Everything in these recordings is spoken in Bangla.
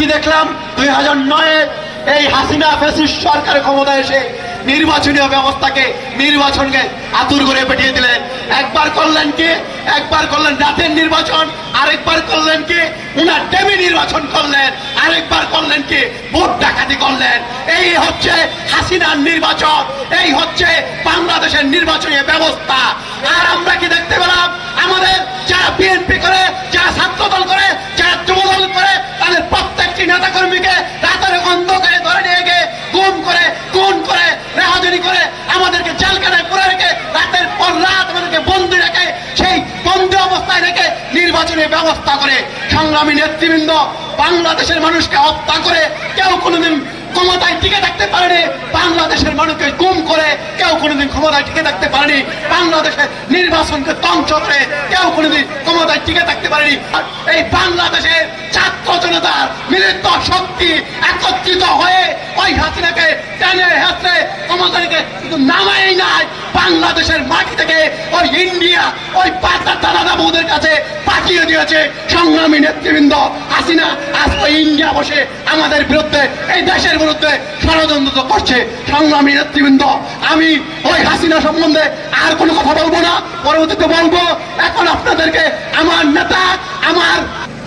কি দেখলাম? দুই হাজার নয়ে এই হাসিনা ফেসিস সরকারের ক্ষমতা এসে নির্বাচনীয় ব্যবস্থাকে, নির্বাচনকে আতুর করে পেটিয়ে দিলেন। একবার করলেন কি? একবার করলেন রাতের নির্বাচন, আরেকবার করলেন কি? উনার টেমি নির্বাচন করলেন, আরেকবার করলেন কি? ভোট ডাকাতি করলেন। এই হচ্ছে হাসিনার নির্বাচন, এই হচ্ছে বাংলাদেশের নির্বাচনী ব্যবস্থা। আর আমরা কি দেখতে পেলাম? আমাদের যারা বিএনপি করে, যারা ছাত্র দল করে যারা যুব দল করে তাদের প্রত্যেকটি নেতা কর্মীকে রাতের অন্ধকারে ধরে নিয়ে গিয়ে গুম করে, খুন করে, রেহাজনি করে আমাদেরকে জেলখানায় পুরে রেখে রাতের পর রাত আমাদেরকে বন্দি রেখে সেই বন্দি অবস্থায় রেখে নির্বাচনের ব্যবস্থা করে। সংগ্রামী নেতৃবৃন্দ বাংলাদেশের মানুষকে হত্যা করে কেউ কোনোদিন ক্ষমতায় টিকে থাকতে পারেনি। বাংলাদেশের মানুষকে গুম করে কেউ কোনোদিন ক্ষমতায় টিকে থাকতে পারেনি। বাংলাদেশের নির্বাচনকে ধ্বংস করে কেউ কোনোদিন ক্ষমতায় টিকে থাকতে পারেনি। এই বাংলাদেশের ছাত্র জনতার মিলিত শক্তি একত্রিত হয়ে ওই হাসিনাকে টেনে হেসড়ে ক্ষমতাকে নামাই নাই। বাংলাদেশের মাটি থেকে ওই ইন্ডিয়া, ওই পাতা দাদা বউদের কাছে পাঠিয়ে দিয়েছে সংগ্রামী নেতৃবৃন্দ হাসিনা আজ ওই ইন্ডিয়া বসে আমাদের বিরুদ্ধে, এই দেশের বিরুদ্ধে ষড়যন্ত্র করছে। সংগ্রামী নেতৃবৃন্দ, আমি ওই হাসিনা সম্বন্ধে আর কোনো কথা বলব না। পরবর্তীতে বলব, এখন আপনাদেরকে আমার নেতা, আমার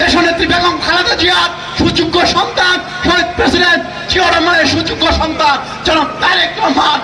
দেশনেত্রী বেগম খালেদা জিয়ার সুযোগ্য সন্তান, শহীদ প্রেসিডেন্ট জিয়া রহমানের সুযোগ্য সন্তান, জনাব তারেক রহমান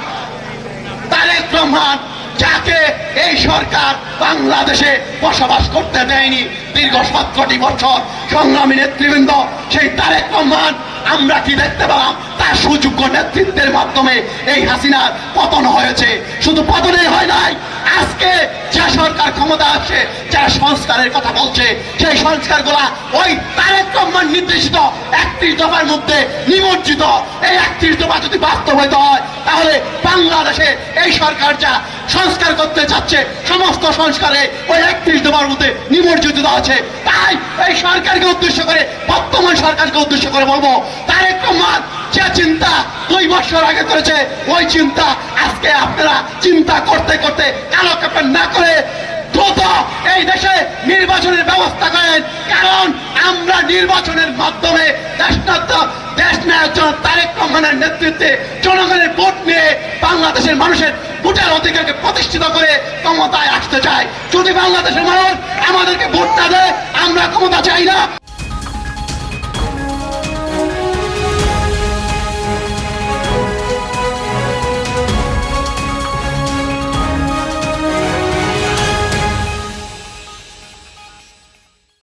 তারেক রহমান। যাকে এই সরকার বাংলাদেশে বসবাস করতে দেয়নি, দীর্ঘ সতেরোটি বছর সংগ্রামী নেতৃবৃন্দ, সেই তারেক রহমান, আমরা কি দেখতে পেলাম? তার সুযোগ্য নেতৃত্বের মাধ্যমে এই হাসিনার পতন হয়েছে। শুধু পতনে হয় নাই, আজকে যে সরকার ক্ষমতা আসছে যারা সংস্কারের কথা বলছে, সেই সংস্কারগুলা ওই তারেক নির্দেশিত একত্রিশ দফার মধ্যে নিমজ্জিত। এই একত্রিশ দফা যদি বাস্তবায়িত হয়, তাহলে বাংলাদেশে এই সরকার যা সংস্কার করতে চাচ্ছে, সমস্ত সংস্কারে ওই একত্রিশ দফার মধ্যে নিমজ্জিত আছে। তাই এই সরকারকে উদ্দেশ্য করে, বর্তমান সরকারকে উদ্দেশ্য করে বলব, তারেক যে চিন্তা দুই বছর আগে করেছে, ওই চিন্তা আজকে আপনারা চিন্তা করতে করতে কালো কাপড় না করে দ্রুত এই দেশে নির্বাচনের ব্যবস্থা করেন। কারণ আমরা নির্বাচনের মাধ্যমে দেশনাত্ম দেশ নায়ক জন তারেক রহমানের নেতৃত্বে জনগণের ভোট নিয়ে বাংলাদেশের মানুষের ভোটের অধিকারকে প্রতিষ্ঠিত করে ক্ষমতায় আসতে চাই। যদি বাংলাদেশের মানুষ আমাদেরকে ভোট না দেয়, আমরা ক্ষমতা চাই না।